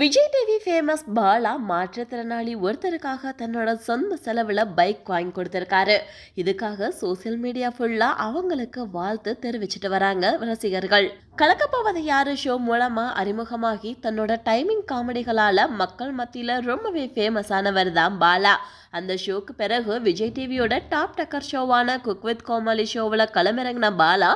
Vijay TV famous Bala மாற்றுத்திறனாளி ஒருத்தருக்காக தன்னோட சொந்த செலவில் பைக் வாங்கி கொடுத்துருக்காரு. இதுக்காக சோஷியல் மீடியா ஃபுல்லாக அவங்களுக்கு வாழ்த்து தெரிவிச்சிட்டு வராங்க ரசிகர்கள். கலக்கப்போவது யாரு? ஷோ மூலமாக அறிமுகமாகி தன்னோட டைமிங் காமெடிகளால் மக்கள் மத்தியில் ரொம்பவே ஃபேமஸானவர் தான் பாலா. அந்த ஷோக்கு பிறகு விஜய் டிவியோட டாப் டக்கர் ஷோவான குக் வித் கோமாளி ஷோவில் களமிறங்கின பாலா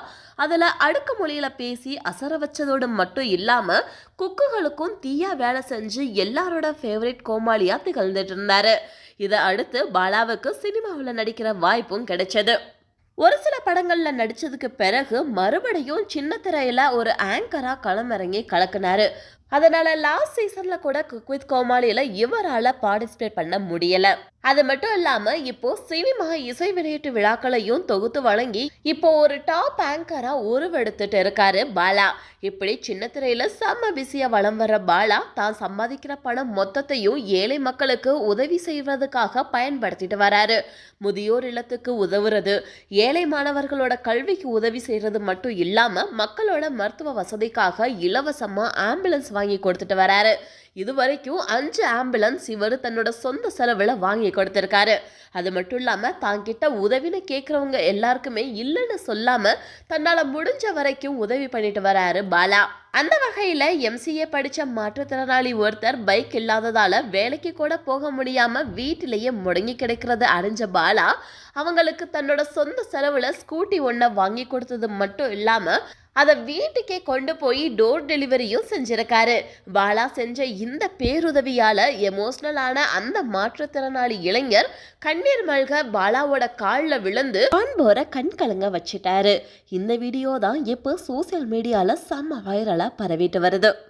அதில் அடுக்கு மொழியில் பேசி அசர வச்சதோடு மட்டும் இல்லாமல் குக்குகளுக்கும் தீயா வேலை செஞ்சு எல்லாரோட ஃபேவரட் கோமாளியாக திகழ்ந்துட்டு இருந்தார். இதை அடுத்து பாலாவுக்கு சினிமாவில் நடிக்கிற வாய்ப்பும் கிடைச்சது. ஒரு சில படங்களில் நடித்ததுக்கு பிறகு மறுபடியும் சின்ன திரையில் ஒரு ஆங்கராக களமிறங்கி கலக்குனாரு. அதனால லாஸ்ட் சீசன்ல கூட குக் வித் கோமாளியில இவரால பார்ட்டிசிபேட் பண்ண முடியல. அது மட்டும் இல்லாம இப்போ சினிமா இசை வெளியீட்டு விழாக்களையும் தொகுத்து வழங்கி இப்போ ஒரு டாப் ஆங்கரா உருவெடுத்துட்டு இருக்காரு பாலா. இப்படி சின்ன திரையில செம்ம பிஸியா வலம் வர பாலா தான் சம்பாதிக்கிற பணம் மொத்தத்தையும் ஏழை மக்களுக்கு உதவி செய்வதற்காக பயன்படுத்திட்டு வராரு. முதியோர் இல்லத்துக்கு உதவுறது ஏழை மாணவர்களோட கல்விக்கு உதவி செய்யறது மட்டும் இல்லாம மக்களோட மருத்துவ வசதிக்காக இலவசமா ஆம்புலன்ஸ் வாங்கி கொடுத்துட்டு வராரு. இது வரைக்கும் அஞ்சு ஆம்புலன்ஸ் இவர் தன்னோட சொந்த செலவில் வாங்கி கொடுத்துருக்காரு. அது மட்டும் இல்லாமல் தாங்கிட்ட உதவின்னு கேட்குறவங்க எல்லாருக்குமே இல்லைன்னு சொல்லாமல் தன்னால் முடிஞ்ச வரைக்கும் உதவி பண்ணிட்டு வராரு பாலா. அந்த வகையில் எம்சிஏ படித்த மாற்றுத்திறனாளி ஒருத்தர் பைக் இல்லாததால் வேலைக்கு கூட போக முடியாமல் வீட்டிலேயே முடங்கி கிடைக்கிறது அறிஞ்ச பாலா. அவங்களுக்கு தன்னோட சொந்த செலவில் ஸ்கூட்டி ஒன்றை வாங்கி கொடுத்தது மட்டும் இல்லாமல் அதை வீட்டுக்கே கொண்டு போய் டோர் டெலிவரியும் செஞ்சிருக்காரு. பாலா செஞ்ச இந்த பேருதவியால் எமோஷ்னலான அந்த மாற்றுத்திறனாளி இளைஞர் கண்ணீர் மல்க பாலாவோட காலில் விழுந்து காண்போரை கண் கலங்க வச்சுட்டாரு. இந்த வீடியோ தான் இப்போ சோசியல் மீடியாவில் செம்ம வைரல் பரவிட்டு வருது.